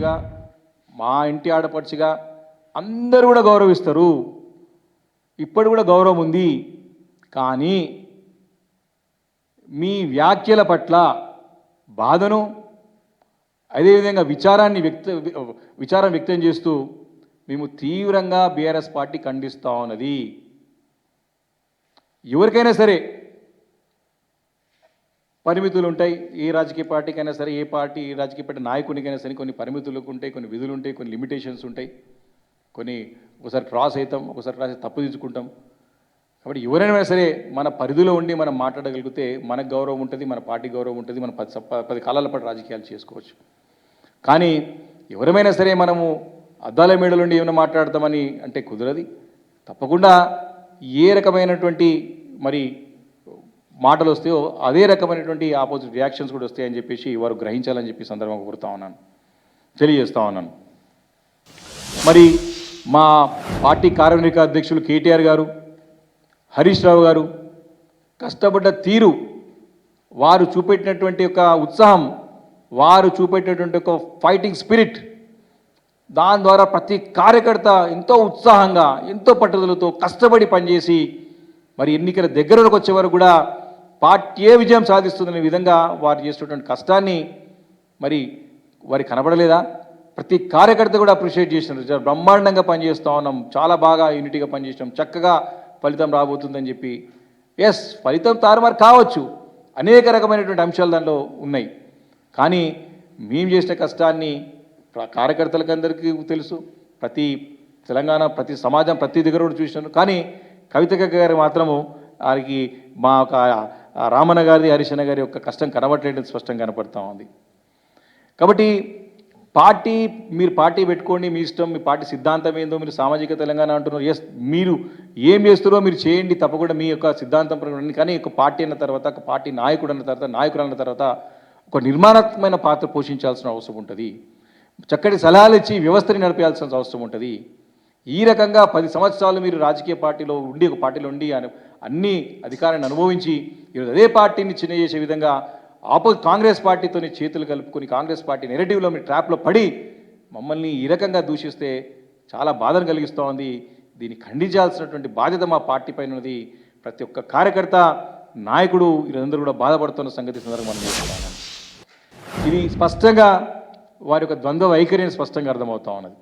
ఆడపడుచుగా మా ఇంటి ఆడపడుచుగా అందరూ కూడా గౌరవిస్తారు. ఇప్పుడు కూడా గౌరవం ఉంది. కానీ మీ వ్యాఖ్యల పట్ల బాధను అదేవిధంగా విచారాన్ని వ్యక్త విచారం వ్యక్తం చేస్తూ మేము తీవ్రంగా బీఆర్ఎస్ పార్టీ ఖండిస్తా ఉన్నది. ఎవరికైనా సరే పరిమితులు ఉంటాయి ఏ రాజకీయ పార్టీకైనా సరే ఏ పార్టీ ఏ రాజకీయ పార్టీ నాయకునికైనా సరే కొన్ని పరిమితులు ఉంటాయి కొన్ని విధులు ఉంటాయి కొన్ని లిమిటేషన్స్ ఉంటాయి కొన్ని ఒకసారి క్రాస్ అవుతాం ఒకసారి క్రాస్ అయితే తప్పు తీసుకుంటాం కాబట్టి ఎవరైనా సరే మన పరిధిలో ఉండి మనం మాట్లాడగలిగితే మనకు గౌరవం ఉంటుంది మన పార్టీ గౌరవం ఉంటుంది మన పది పది కాలాల పాటు రాజకీయాలు చేసుకోవచ్చు. కానీ ఎవరమైనా సరే మనము అద్దాల మేడల నుండి ఏమైనా మాట్లాడతామని అంటే కుదరది. తప్పకుండా ఏ రకమైనటువంటి మరి మాటలు వస్తాయో అదే రకమైనటువంటి ఆపోజిట్ రియాక్షన్స్ కూడా వస్తాయని చెప్పేసి వారు గ్రహించాలని చెప్పి సందర్భంగా కోరుతా ఉన్నాను. తెలియజేస్తా ఉన్నాను. మరి మా పార్టీ కార్యనిర్వాహక అధ్యక్షులు కేటీఆర్ గారు హరీష్ రావు గారు కష్టపడ్డ తీరు వారు చూపెట్టినటువంటి ఒక ఉత్సాహం వారు చూపెట్టినటువంటి ఒక ఫైటింగ్ స్పిరిట్ దాని ద్వారా ప్రతి కార్యకర్త ఎంతో ఉత్సాహంగా ఎంతో పట్టుదలతో కష్టపడి పనిచేసి మరి ఎన్నికల దగ్గరకు వచ్చే వరకు కూడా పార్టీయే విజయం సాధిస్తుందనే విధంగా వారు చేస్తున్నటువంటి కష్టాన్ని మరి వారి కనబడలేదా? ప్రతి కార్యకర్త కూడా అప్రిషియేట్ చేసినారు బ్రహ్మాండంగా పనిచేస్తూ ఉన్నాం చాలా బాగా యూనిటీగా పనిచేసినాం చక్కగా ఫలితం రాబోతుందని చెప్పి. ఎస్ ఫలితం తారుమారు కావచ్చు. అనేక రకమైనటువంటి అంశాలు దానిలో ఉన్నాయి. కానీ మేము చేసిన కష్టాన్ని కార్యకర్తలకు అందరికీ తెలుసు. ప్రతి తెలంగాణ ప్రతి సమాజం ప్రతి దగ్గర కూడా చూసినారు. కానీ కవిత గారు మాత్రము వారికి మా ఒక రామన్న గారిది హరిశన్న గారి యొక్క కష్టం కనబడలేదు స్పష్టంగా కనపడతా ఉంది. కాబట్టి పార్టీ మీరు పార్టీ పెట్టుకోండి మీ ఇష్టం మీ పార్టీ సిద్ధాంతం ఏందో మీరు సామాజిక తెలంగాణ అంటున్నారు. ఎస్ మీరు ఏం చేస్తారో మీరు చేయండి తప్పకుండా మీ యొక్క సిద్ధాంతం ప్రకారం కానీ ఒక పార్టీ అన్న తర్వాత ఒక పార్టీ నాయకుడు అన్న తర్వాత నాయకుడు అన్న తర్వాత ఒక నిర్మాణాత్మకమైన పాత్ర పోషించాల్సిన అవసరం ఉంటుంది. చక్కటి సలహాలు ఇచ్చి వ్యవస్థని నడిపేయాల్సిన అవసరం ఉంటుంది. ఈ రకంగా పది సంవత్సరాలు మీరు రాజకీయ పార్టీలో ఉండి ఒక పార్టీలో ఉండి అని అన్ని అధికారాన్ని అనుభవించి ఈరోజు అదే పార్టీని చిన్న చేసే విధంగా ఆపో కాంగ్రెస్ పార్టీతోని చేతులు కలుపుకొని కాంగ్రెస్ పార్టీ నెరటివ్లో మీ ట్రాప్లో పడి మమ్మల్ని ఈ రకంగా దూషిస్తే చాలా బాధను కలిగిస్తూ ఉంది. దీన్ని ఖండించాల్సినటువంటి బాధ్యత మా పార్టీ పైన ఉన్నది. ప్రతి ఒక్క కార్యకర్త నాయకుడు వీరందరూ కూడా బాధపడుతున్న సంగతి సందర్భంగా మనం చేస్తున్నాం ఇది స్పష్టంగా వారి యొక్క ద్వంద్వ వైఖరిని స్పష్టంగా అర్థమవుతా ఉన్నది.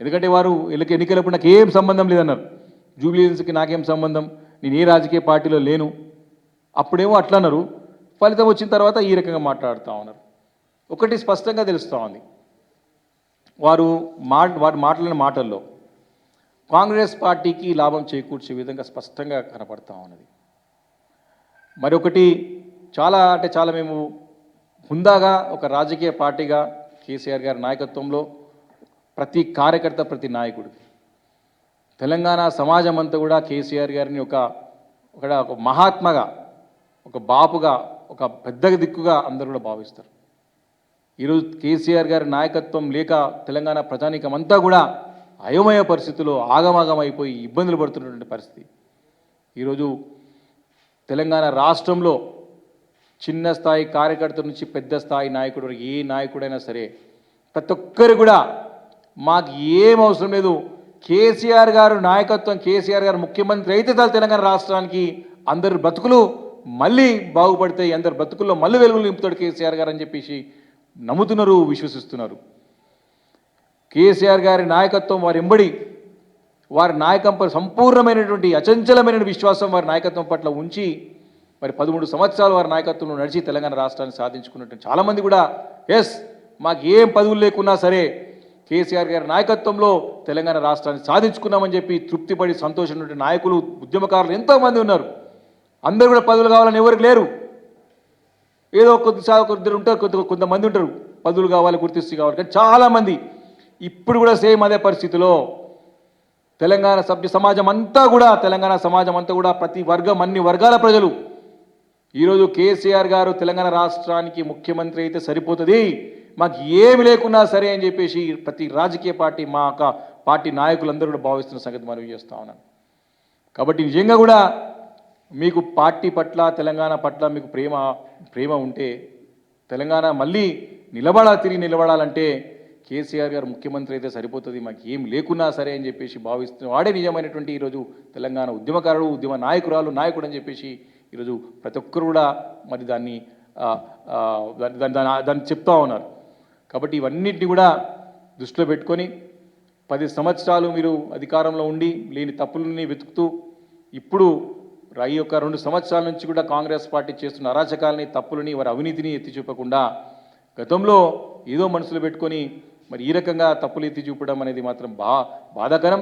ఎందుకంటే వారు వీళ్ళకి ఎన్నికలప్పుడు నాకు ఏం సంబంధం లేదన్నారు. జూబ్లీహిల్స్కి నాకేం సంబంధం? నేను ఏ రాజకీయ పార్టీలో లేను. అప్పుడేమో అట్లా అన్నారు. ఫలితం వచ్చిన తర్వాత ఈ రకంగా మాట్లాడుతూ ఉన్నారు. ఒకటి స్పష్టంగా తెలుస్తూ ఉంది. వారు మా వారు మాట్లాడిన మాటల్లో కాంగ్రెస్ పార్టీకి లాభం చేకూర్చే విధంగా స్పష్టంగా కనపడతా ఉన్నది. మరొకటి చాలా అంటే చాలా మేము హుందాగా ఒక రాజకీయ పార్టీగా కేసీఆర్ గారి నాయకత్వంలో ప్రతి కార్యకర్త ప్రతి నాయకుడికి. తెలంగాణ సమాజం అంతా కూడా కేసీఆర్ గారిని ఒక ఒక ఒక మహాత్మగా ఒక బాపుగా ఒక పెద్ద దిక్కుగా అందరూ కూడా భావిస్తారు. ఈరోజు కేసీఆర్ గారి నాయకత్వం లేక తెలంగాణ ప్రజానీకం అంతా కూడా అయోమయ పరిస్థితుల్లో ఆగమాగం అయిపోయి ఇబ్బందులు పడుతున్నటువంటి పరిస్థితి. ఈరోజు తెలంగాణ రాష్ట్రంలో చిన్న స్థాయి కార్యకర్త నుంచి పెద్ద స్థాయి నాయకుడు వరకు ఏ నాయకుడైనా సరే ప్రతి ఒక్కరు కూడా మాకు ఏం అవసరం లేదు. కేసీఆర్ గారు నాయకత్వం కేసీఆర్ గారు ముఖ్యమంత్రి అయితే చాలు తెలంగాణ రాష్ట్రానికి అందరి బ్రతుకులు మళ్ళీ బాగుపడితే అందరి బ్రతుకుల్లో మళ్ళీ వెలుగులు నింపుతాడు కేసీఆర్ గారు అని చెప్పేసి నమ్ముతున్నారు విశ్వసిస్తున్నారు. కేసీఆర్ గారి నాయకత్వం వారి ఎంబడి వారి నాయకంపై సంపూర్ణమైనటువంటి అచంచలమైన విశ్వాసం వారి నాయకత్వం పట్ల ఉంచి మరి పదమూడు సంవత్సరాలు వారి నాయకత్వంలో నడిచి తెలంగాణ రాష్ట్రాన్ని సాధించుకున్నట్టు చాలామంది కూడా ఎస్ మాకు ఏం పదవులు లేకున్నా సరే కేసీఆర్ గారి నాయకత్వంలో తెలంగాణ రాష్ట్రాన్ని సాధించుకున్నామని చెప్పి తృప్తిపడి సంతోషమైనటువంటి నాయకులు ఉద్యమకారులు ఎంతోమంది ఉన్నారు. అందరూ కూడా పదవులు కావాలని ఎవరికి లేరు. ఏదో కొద్దిసారి కొద్దిరు ఉంటారు కొద్ది కొంతమంది ఉంటారు. పదవులు కావాలి గుర్తిస్తూ కావాలి. కానీ చాలామంది ఇప్పుడు కూడా సేమ్ అదే పరిస్థితిలో తెలంగాణ సభ్య సమాజం అంతా కూడా తెలంగాణ సమాజం అంతా కూడా ప్రతి వర్గం అన్ని వర్గాల ప్రజలు ఈరోజు కేసీఆర్ గారు తెలంగాణ రాష్ట్రానికి ముఖ్యమంత్రి అయితే సరిపోతుంది. మాకు ఏమి లేకున్నా సరే అని చెప్పేసి ప్రతి రాజకీయ పార్టీ మా యొక్క పార్టీ నాయకులందరూ కూడా భావిస్తున్న సంగతి మనం చేస్తా ఉన్నాను కాబట్టి నిజంగా కూడా మీకు పార్టీ పట్ల తెలంగాణ పట్ల మీకు ప్రేమ ప్రేమ ఉంటే తెలంగాణ మళ్ళీ నిలబడాలి తిరిగి నిలబడాలంటే కేసీఆర్ గారు ముఖ్యమంత్రి అయితే సరిపోతుంది. మాకు ఏం లేకున్నా సరే అని చెప్పేసి భావిస్తున్న వాడే నిజమైనటువంటి ఈరోజు తెలంగాణ ఉద్యమకారుడు ఉద్యమ నాయకురాలు నాయకుడు అని చెప్పేసి ఈరోజు ప్రతి ఒక్కరు కూడా మరి దాన్ని దాన్ని- దాన్ని దాన్ని చెప్తా ఉన్నారు. కాబట్టి ఇవన్నిటిని కూడా దృష్టిలో పెట్టుకొని పది సంవత్సరాలు మీరు అధికారంలో ఉండి లేని తప్పులని వెతుకుతూ ఇప్పుడు రా- ఈ యొక్క రెండు సంవత్సరాల నుంచి కూడా కాంగ్రెస్ పార్టీ చేస్తున్న అరాచకాలని తప్పులని వారి అవినీతిని ఎత్తి చూపకుండా గతంలో ఏదో మనసులో పెట్టుకొని మరి ఈ రకంగా తప్పులు ఎత్తి చూపడం అనేది మాత్రం బా బాధాకరం.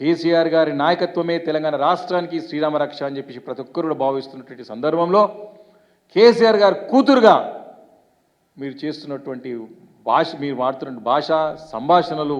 కేసీఆర్ గారి నాయకత్వమే తెలంగాణ రాష్ట్రానికి శ్రీరామరక్ష అని చెప్పేసి ప్రతి ఒక్కరు భావిస్తున్నటువంటి సందర్భంలో కేసీఆర్ గారు కూతురుగా మీరు చేస్తున్నటువంటి భాష మీరు మాడుతున్న భాష సంభాషణలు